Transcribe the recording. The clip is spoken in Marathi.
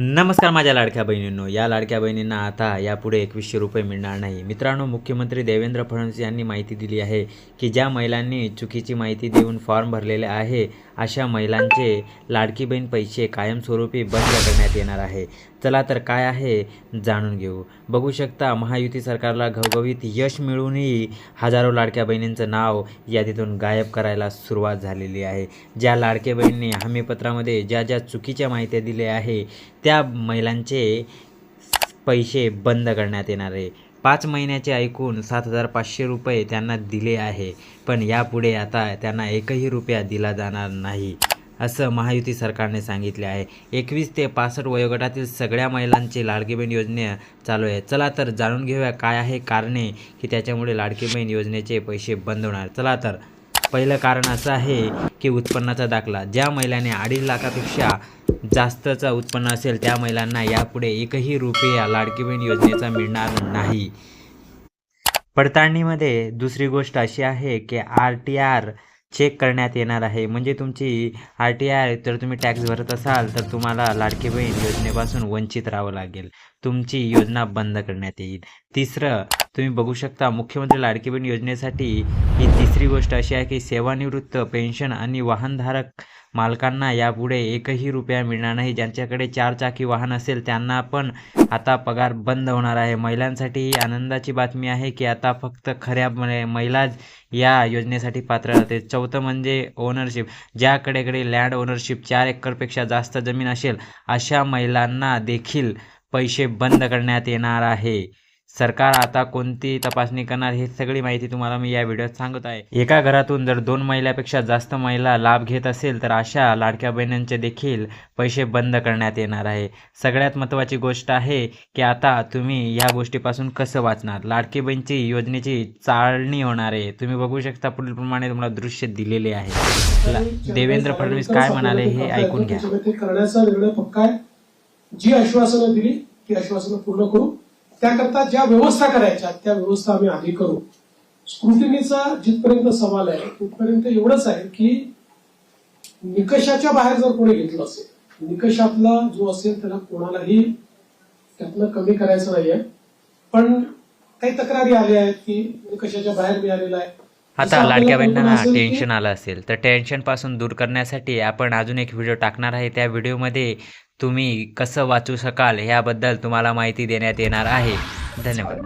नमस्कार माझ्या लाडक्या बहिणींनो. या लाडक्या बहिणींना आता यापुढे एकवीसशे रुपये मिळणार नाही. मित्रांनो मुख्यमंत्री देवेंद्र फडणवीस यांनी माहिती दिली आहे की ज्या महिलांनी चुकीची माहिती देऊन फॉर्म भरलेले आहे अशा महिलांचे लाडकी बहीण पैसे कायमस्वरूपी बंद करण्यात येणार आहे. चला तर काय आहे जाणून घेऊ. बघू शकता महायुती सरकारला घवघवीत यश मिळूनही हजारो लाडक्या बहिणींचं नाव यादीतून गायब करायला सुरुवात झालेली आहे. ज्या लाडक्या बहिणींनी हमीपत्रामध्ये ज्या ज्या चुकीच्या माहित्या दिल्या आहे त्या महिलांचे पैसे बंद करण्यात येणार आहे. पाच महिन्याचे ऐकून सात हजार पाचशे रुपये त्यांना दिले आहे. पण यापुढे आता त्यांना एकही रुपया दिला जाणार नाही असं महायुती सरकारने सांगितले आहे. एकवीस ते पासष्ट वयोगटातील सगळ्या महिलांची लाडकी बहीण योजना चालू आहे. चला तर जाणून घेऊया काय आहे कारणे की त्याच्यामुळे लाडकी बहीण योजनेचे पैसे बंद होणार. चला तर पहिलं कारण असं आहे की उत्पन्नाचा दाखला. ज्या महिलाने अडीच लाखापेक्षा जास्तचा उत्पन्न असेल त्या महिलांना यापुढे एकही रुपया लाडकी बहीण योजनेचा मिळणार नाही. पडताळणीमध्ये दुसरी गोष्ट अशी आहे की आर टी आर चेक करण्यात येणार आहे. म्हणजे तुमची आर टी आर जर तुम्ही टॅक्स भरत असाल तर तुम्हाला लाडकी बहीण योजनेपासून वंचित राहावं लागेल. तुमची योजना बंद करण्यात येईल. तिसरं तुम्ही बघू शकता मुख्यमंत्री लाडकी बहीण योजनेसाठी ही तिसरी गोष्ट अशी आहे की सेवानिवृत्त पेन्शन आणि वाहनधारक मालकांना यापुढे एकही रुपया मिळणार नाही. ज्यांच्याकडे चार चाकी वाहन असेल त्यांना पण आता पगार बंद होणार आहे. महिलांसाठी ही आनंदाची बातमी आहे की आता फक्त खऱ्या महिला महिलाच या योजनेसाठी पात्र राहते. चौथं म्हणजे ओनरशिप ज्याकडेकडे लँड ओनरशिप चार एकरपेक्षा जास्त जमीन असेल अशा महिलांना देखील पैसे बंद करण्यात येणार आहे. सरकार आता कोणती तपासणी करणार हे सगळी माहिती तुम्हाला मी या व्हिडिओत सांगत आहे. एका घरातून जर दोन महिलापेक्षा जास्त महिला लाभ घेत असेल तर अशा लाडक्या बहिणींचे देखील पैसे बंद करण्यात येणार आहे. सगळ्यात महत्त्वाची गोष्ट आहे की आता तुम्ही ह्या गोष्टीपासून कसं वाचणार? लाडकी बहिणीची योजनेची चाळणी होणार आहे. तुम्ही बघू शकता पुढीलप्रमाणे तुम्हाला दृश्य दिलेले आहे. देवेंद्र फडणवीस काय म्हणाले हे ऐकून घ्या. करण्याचा निर्णय पक्का आहे? जी आश्वासनं दिली ती आश्वासनं पूर्ण करू. त्याकरता ज्या व्यवस्था करायच्या त्या व्यवस्था आम्ही आधी करू. स्क्रुटिनीचा जिथपर्यंत सवाल आहे तिथपर्यंत एवढंच आहे की निकषाच्या बाहेर जर कोणी घेतलं असेल निकषातला जो असेल त्याला कोणालाही त्यातनं कमी करायचं नाहीये. पण काही तक्रारी आल्या आहेत की निकषाच्या बाहेर मिळालेला आहे. आता लाडक्या बहिणींना टेन्शन आलं असेल तर टेन्शनपासून दूर करण्यासाठी आपण अजून एक व्हिडिओ टाकणार आहे. त्या व्हिडिओमध्ये तुम्ही कसं वाचू शकाल ह्याबद्दल तुम्हाला माहिती देण्यात येणार आहे. धन्यवाद.